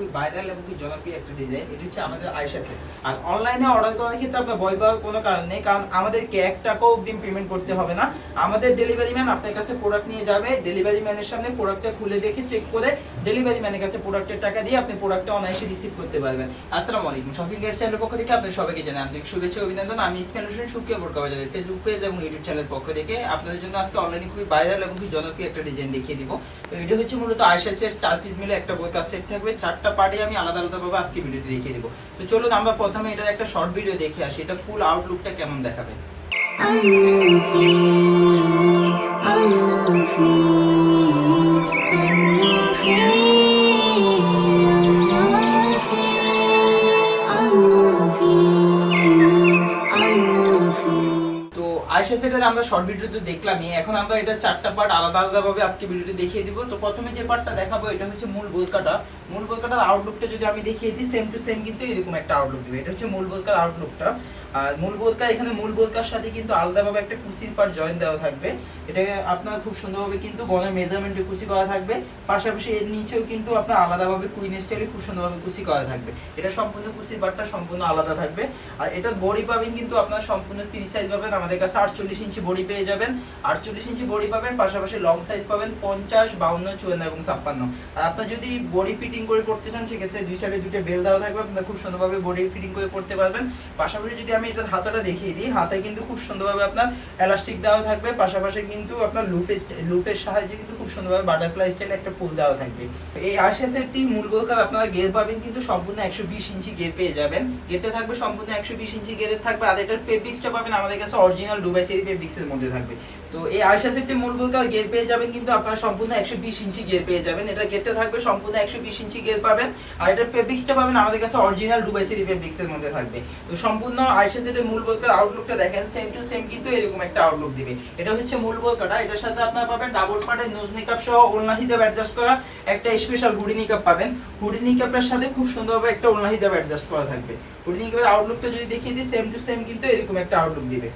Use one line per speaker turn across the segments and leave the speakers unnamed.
খুবই ভাইরাল এবং খুবই জনপ্রিয় একটা ডিজাইন এটা হচ্ছে আমাদের আয়সা সেট আর অনলাইনে অর্ডার করার ক্ষেত্রে আপনার ভয় পাওয়ার কোনো কারণ নেই, কারণ আমাদেরকে এক টাকাও অগ্রিম পেমেন্ট করতে হবে না। আমাদের ডেলিভারি ম্যান আপনার কাছে প্রোডাক্ট নিয়ে যাবে ডেলিভারি ম্যানের সামনে প্রোডাক্টটা খুলে দেখে চেক করে ডেলিভারি ম্যানের কাছে প্রোডাক্টের টাকা দিয়ে আপনি প্রোডাক্টটা অনায়াসে রিসিভ করতে পারবেন। আসসালামু আলাইকুম শপিং গেট চ্যানেলের পক্ষ থেকে আপনাদের সবাইকে জানাই আন্তরিক শুভেচ্ছা অভিনন্দন। আমি ইসমাইল হোসেন সুকিয়া বোরকা বাজারের ফেসবুক পেজ এবং ইউটিউব চ্যানেলের পক্ষ থেকে আপনাদের জন্য আজকে অনলাইনে খুবই ভাইরাল এবং খুবই জনপ্রিয় একটা ডিজাইন দেখিয়ে দিব। তো এটা হচ্ছে মূলত আয়সা সেট চার পিস মিলে একটা বোরকা সেট থাকবে, চারটা পার্টে আমি আলাদা আলাদাভাবে আজকে ভিডিওতে দেখিয়ে দেবো। তো চলুন আমরা প্রথমে এটা একটা শর্ট ভিডিও দেখে আসি। এটা ফুল আউটলুকটা কেমন দেখাবে? তো আয়সা সেটার আমরা শর্ট ভিডিওতে দেখলামই। এখন আমরা এটা চারটা পার্ট আলাদা আলাদা ভাবে আজকে ভিডিওতে দেখিয়ে দিব। তো প্রথমে যে পার্টটা দেখাবো, এটা হচ্ছে মূল বোলকাটা। মূল বোলকাটার আউটলুকটা যদি আমি দেখিয়ে দিই সেম টু সেম কিন্তু এরকম একটা আউটলুক দিবে। এটা হচ্ছে মূল বোলকার আউটলুকটা আর মূল বোলকা এখানে মূল বোধকার সাথে কিন্তু আলাদাভাবে একটা কুসির পার্ট জয়েন দেওয়া থাকবে। এটা আপনার খুব সুন্দরভাবে কিন্তু গনের মেজারমেন্টে কুসি করা থাকবে। পাশাপাশি এর নিচেও কিন্তু আপনার আলাদাভাবে কুইন স্টাইলে খুব সুন্দরভাবে কুসি করা থাকবে। এটা সম্পূর্ণ কুসির পার্টটা সম্পূর্ণ আলাদা থাকবে। আর এটার বডি পাবেন কিন্তু আপনার সম্পূর্ণ ফ্রি সাইজ পাবেন। আমাদের কাছে আটচল্লিশ ইঞ্চি বডি পেয়ে যাবেন। আটচল্লিশ ইঞ্চি বডি পাবেন, পাশাপাশি লং সাইজ পাবেন পঞ্চাশ, বাউন্ন, চুয়ান্ন এবং ছাপ্পান্ন। আর আপনার যদি বডি ফিটিং করে পড়তে চান, সেক্ষেত্রে দুই সাইডে দুটো বেল দেওয়া থাকবে। আপনার খুব সুন্দরভাবে বডি ফিটিং করে পড়তে পারবেন। পাশাপাশি যদি আমি এটার হাতাটা দেখিয়ে দিই। হাতে কিন্তু খুব সুন্দরভাবে আপনার এলাস্টিক দেওয়া থাকবে, পাশাপাশি কিন্তু আপনার লুপে লুপের সাহায্যে কিন্তু খুব সুন্দরভাবে বাটারফ্লাই স্টাইল একটা ফুল দেওয়া থাকবে। এই আশা সেটটি মূল বোলকার আপনারা গের পাবেন কিন্তু সম্পূর্ণ একশো বিশ ইঞ্চি গের পেয়ে যাবেন। গেরটা থাকবে সম্পূর্ণ একশো বিশ ইঞ্চি গেরের থাকবে। আর এটার পেপিক্সটা পাবেন আমাদের কাছে অরিজিনাল ডুবাই সেরি পেপিক্সের মধ্যে থাকবে। তো এই আশা সেটটি মূল বোলকার গের পেয়ে যাবেন কিন্তু আপনারা সম্পূর্ণ একশো বিশ ইঞ্চি গের পেয়ে যাবেন। এটা গেরটা থাকবে সম্পূর্ণ একশো বিশ ইঞ্চি গের পাবেন। আর এটার পেপিক্সটা পাবেন আমাদের কাছে অরিজিনাল ডুবাই সেরি পেপিক্সের মধ্যে থাকবে। তো সম্পূর্ণ আইসা সেটের মূল বোলকার আউটলুকটা দেখেন সেম টু সেম কিন্তু এরকম একটা আউটলুক দিবে। এটা হচ্ছে মূল বোলকাটা এটার সাথে আপনারা পাবেন ডাবল পার্টের নোজ নিকাপ সহ ওলনা হিজাব অ্যাডজাস্ট করা, একটা স্পেশাল হুডি নিকাপ পাবেন। হুডি নিকাপের সাথে খুব সুন্দরভাবে একটা ওলনা হিজাব অ্যাডজাস্ট করা থাকবে। হুডি নিকাপের আউটলুকটা যদি দেখিয়ে দিই সেম টু সেম কিন্তু এরকম একটা আউটলুক দিবে।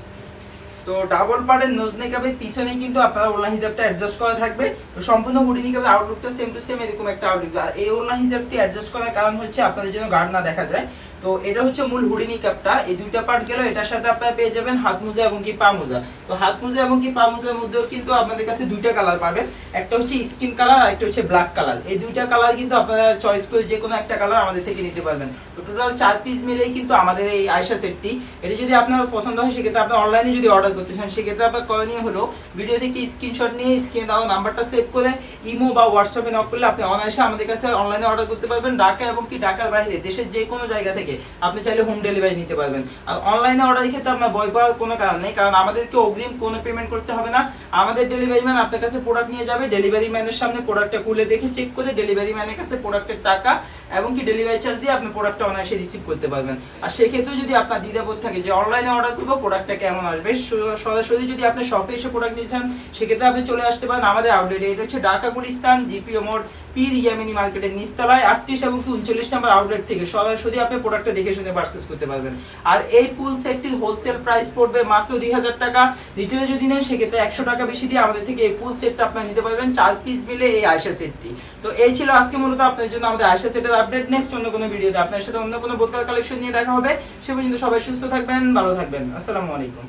তো ডাবল পার্টের নোজ মেকআপের পিছনে কিন্তু আপনার ওলনা হিজাবটা অ্যাডজাস্ট করা থাকবে। তো সম্পূর্ণ হুডি মেকআপের আউটলুকটা সেম টু সেম এরকম একটা আউটলুক এই ওলনা হিজাবটি অ্যাডজাস্ট করার কারণ হচ্ছে আপনাদের যেন গার্ড না দেখা যায়। তো এটা হচ্ছে মূল হুডি নিকাপটা এই দুইটা পার্ট গেল, এটার সাথে আপনারা পেয়ে যাবেন হাত মোজা এবং কি পা মোজা। তো হাত মোজা এবং কি পা মোজার মধ্যেও কিন্তু আপনাদের কাছে দুইটা কালার পাবেন। একটা হচ্ছে স্কিন কালার আর একটা হচ্ছে ব্ল্যাক কালার এই দুইটা কালার কিন্তু আপনারা চয়েস করে যে কোনো একটা কালার আমাদের থেকে নিতে পারবেন। তো টোটাল চার পিস মিলেই কিন্তু আমাদের এই আয়সা সেটটি এটা যদি আপনার পছন্দ হয়, সেক্ষেত্রে আপনি অনলাইনে যদি অর্ডার করতে চান, সেক্ষেত্রে আপনার করণীয় হলো ভিডিও থেকে স্ক্রিনশট নিয়ে স্ক্রিনে দেওয়া নাম্বারটা সেভ করে ইমো বা হোয়াটসঅ্যাপে নক করলে আপনি অনায়াসে আমাদের কাছে অনলাইনে অর্ডার করতে পারবেন। ঢাকা এবং কি ঢাকার বাইরে, দেশের যে কোনো জায়গা থেকে। আপনি চাইলে হোম ডেলিভারি নিতে পারবেন। আর অনলাইনে অর্ডারের ক্ষেত্রে আপনার ভয় পাওয়ার কোনো কারণ নেই। কারণ আমাদেরকে অগ্রিম কোনো পেমেন্ট করতে হবে না। আমাদের ডেলিভারি ম্যান আপনার কাছে প্রোডাক্ট নিয়ে যাবে। ডেলিভারি ম্যানের সামনে প্রোডাক্টটা খুলে দেখে চেক করে ডেলিভারি ম্যানের কাছে প্রোডাক্টের টাকা এবং কি ডেলিভারি চার্জ দিয়ে আপনি প্রোডাক্টটা অনায়াসে রিসিভ করতে পারবেন। আর সেক্ষেত্রে যদি আপনার দ্বিধাবোধ থাকে যে অনলাইনে অর্ডার করব প্রোডাক্টটা কেমন আসবে? সরাসরি যদি আপনি শপে এসে প্রোডাক্ট নিতে চান, সেক্ষেত্রে আপনি চলে আসতে পারেন। আমাদের আউটলেটে এটা হচ্ছে ঢাকা গুলিস্তান জিপিও মোড় পীর ইয়ামিনি মার্কেটের নিচতলায় আটত্রিশ এবং উনচল্লিশ নাম্বার আউটলেট থেকে সরাসরি আপনি প্রোডাক্টটা দেখে শুনে পারচেস করতে পারবেন। আর এই ফুল সেটটির হোলসেল প্রাইস পড়বে মাত্র দুই হাজার টাকা। রিটেলে যদি নেন, সেক্ষেত্রে একশো টাকা বেশি দিয়ে আমাদের থেকে এই ফুল সেটটা আপনারা নিতে পারবেন। চার পিস মিলে এই আয়সা সেটটি তো এই ছিল আজকে মূলত আপনার জন্য আমাদের আয়সা সেটের আপডেট নেক্সট অন্য কোনো ভিডিওতে আপনার সাথে অন্য কোনো বোতল কালেকশন নিয়ে দেখা হবে। সে পর্যন্ত সবাই সুস্থ থাকবেন, ভালো থাকবেন। আসসালামু আলাইকুম।